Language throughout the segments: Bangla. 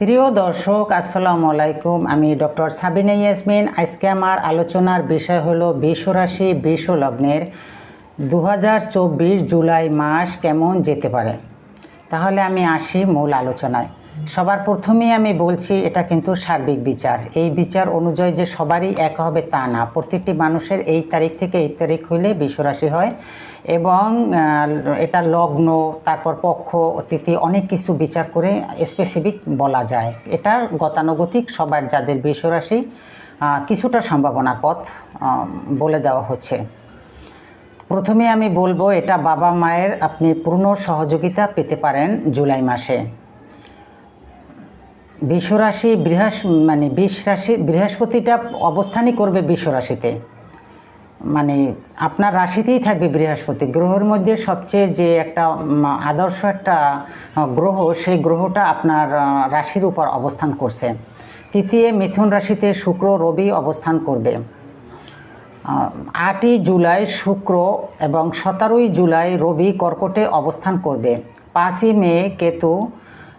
প্রিয় দর্শক, আসসালামু আলাইকুম। আমি ডক্টর সাবিনা ইয়াসমিন। আজকে আমার আলোচনার বিষয় হলো বিশ্বরাশি বিশ্ব লগ্নের। দু হাজার চব্বিশ জুলাই মাস কেমন যেতে পারে? তাহলে আমি আসি মূল আলোচনায়। সবার প্রথমেই আমি বলছি, এটা কিন্তু সার্বিক বিচার। এই বিচার অনুযায়ী যে সবারই এক হবে তা না। প্রত্যেকটি মানুষের এই তারিখ থেকে এই তারিখ হইলে বিশ্বরাশি হয় এবং এটা লগ্ন, তারপর পক্ষ, অতিথি, অনেক কিছু বিচার করে স্পেসিফিক বলা যায়। এটা গতানুগতিক, সবার যাদের বিশ্বরাশি কিছুটা সম্ভাবনার পথ বলে দেওয়া হচ্ছে। প্রথমে আমি বলব, এটা বাবা মায়ের আপনি পূর্ণ সহযোগিতা পেতে পারেন জুলাই মাসে। বিশ্বরাশি বৃহস্প মানে বিষ রাশি বৃহস্পতিটা অবস্থানই করবে বিশ্বরাশিতে। মানে আপনার রাশিতেই থাকবে বৃহস্পতি। গ্রহের মধ্যে সবচেয়ে যে একটা আদর্শ একটা গ্রহ, সেই গ্রহটা আপনার রাশির উপর অবস্থান করছে। তৃতীয় মিথুন রাশিতে শুক্র, রবি অবস্থান করবে। আটই জুলাই শুক্র এবং সতেরোই জুলাই রবি কর্কটে অবস্থান করবে। পাঁচই মে কেতু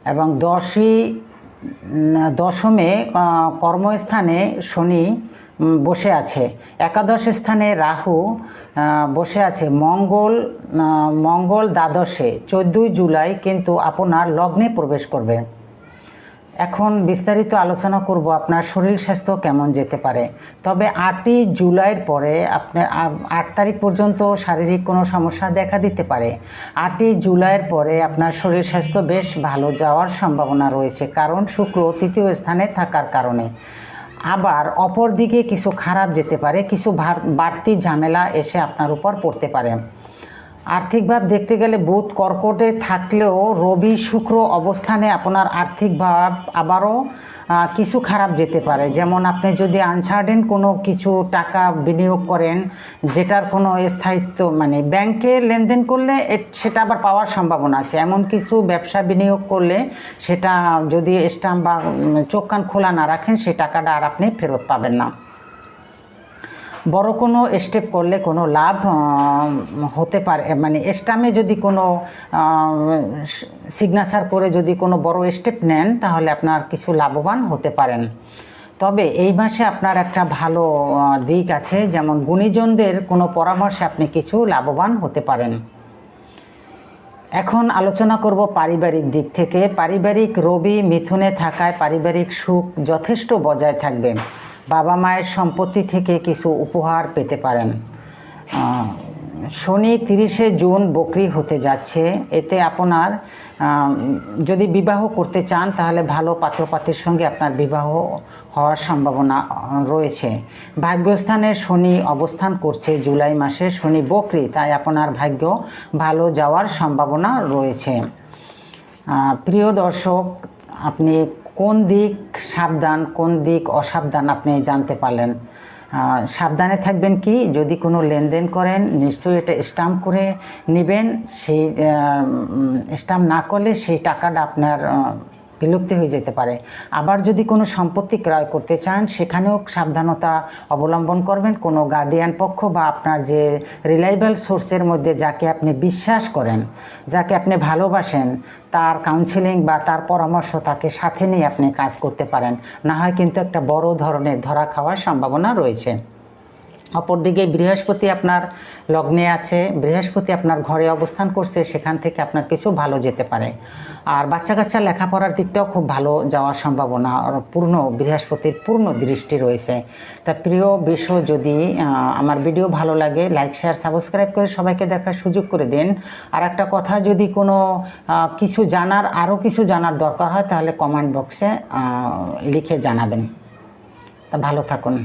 এবং দশই দশমে কর্মস্থানে শনি বসে আছে। একাদশ স্থানে রাহু বসে আছে। মঙ্গল মঙ্গল দ্বাদশে, চোদ্দোই জুলাই কিন্তু আপনার লগ্নে প্রবেশ করবে। এখন বিস্তারিত আলোচনা করব আপনার শরীর স্বাস্থ্য কেমন যেতে পারে। তবে আটই জুলাইয়ের পরে আপনার আট তারিখ পর্যন্ত শারীরিক কোনো সমস্যা দেখা দিতে পারে। আটই জুলাইয়ের পরে আপনার শরীর স্বাস্থ্য বেশ ভালো যাওয়ার সম্ভাবনা রয়েছে, কারণ শুক্র তৃতীয় স্থানে থাকার কারণে। আবার অপর দিকে কিছু খারাপ যেতে পারে, কিছু বাড়তি ঝামেলা এসে আপনার উপর পড়তে পারে। আর্থিকভাব দেখতে গেলে বুধ কর্কটে থাকলেও রবি শুক্র অবস্থানে আপনার আর্থিক ভাব আবারও কিছু খারাপ যেতে পারে। যেমন আপনি যদি আনসার্টেন কোনো কিছু টাকা বিনিয়োগ করেন, যেটার কোনো স্থায়িত্ব মানে ব্যাংকে লেনদেন করলে সেটা আবার পাওয়ার সম্ভাবনা আছে। এমন কিছু ব্যবসা বিনিয়োগ করলে সেটা যদি স্টাম্প বা চোখ কান খোলা না রাখেন সেই টাকাটা আর আপনি ফেরত পাবেন না। বড় কোনো স্টেপ করলে কোনো লাভ হতে পারে মানে স্টামে যদি কোনো সিগনেচার করে যদি কোনো বড় স্টেপ নেন, তাহলে আপনার কিছু লাভবান হতে পারেন। তবে এই মাসে আপনার একটা ভালো দিক আছে, যেমন গুণীজনদের কোনো পরামর্শে আপনি কিছু লাভবান হতে পারেন। এখন আলোচনা করব পারিবারিক দিক থেকে। পারিবারিক রবি মিথুনে থাকায় পারিবারিক সুখ যথেষ্ট বজায় থাকবে। বাবা মায়ের সম্পত্তি থেকে কিছু উপহার পেতে পারেন। শনি তিরিশে জুন বকরি হতে যাচ্ছে। এতে আপনার যদি বিবাহ করতে চান, তাহলে ভালো পাত্রপাত্রের সঙ্গে আপনার বিবাহ হওয়ার সম্ভাবনা রয়েছে। ভাগ্যস্থানে শনি অবস্থান করছে জুলাই মাসে, শনি বকরি, তাই আপনার ভাগ্য ভালো যাওয়ার সম্ভাবনা রয়েছে। প্রিয় দর্শক, আপনি কোন দিক সাবধান, কোন দিক অসাবধান আপনি জানতে পারলেন? সাবধানে থাকবেন কি? যদি কোনো লেনদেন করেন, নিশ্চয়ই এটা স্টাম্প করে নেবেন। সেই স্টাম্প না করলে সেই টাকাটা আপনার বিলুপ্তি হয়ে যেতে পারে। আবার যদি কোনো সম্পত্তি ক্রয় করতে চান, সেখানেও সাবধানতা অবলম্বন করবেন। কোনো গার্ডিয়ান পক্ষ বা আপনার যে রিলায়েবল সোর্সের মধ্যে যাকে আপনি বিশ্বাস করেন, যাকে আপনি ভালোবাসেন, তার কাউন্সিলিং বা তার পরামর্শ তাকে সাথে নিয়ে আপনি কাজ করতে পারেন। না হয় কিন্তু একটা বড় ধরনের ধরা খাওয়ার সম্ভাবনা রয়েছে। অপরদিকে বৃহস্পতি আপনার লগ্নে আছে, বৃহস্পতি আপনার ঘরে অবস্থান করছে, সেখান থেকে আপনার কিছু ভালো যেতে পারে। আর বাচ্চা কাচ্চা লেখাপড়ার দিকটাও খুব ভালো যাওয়ার সম্ভাবনা পূর্ণ, বৃহস্পতির পূর্ণ দৃষ্টি রয়েছে। তা প্রিয় বিষয় যদি আমার ভিডিও ভালো লাগে, লাইক, শেয়ার, সাবস্ক্রাইব করে সবাইকে দেখার সুযোগ করে দিন। আর একটা কথা, যদি কোনো কিছু জানার, আরও কিছু জানার দরকার হয়, তাহলে কমেন্ট বক্সে লিখে জানাবেন। তা ভালো থাকুন।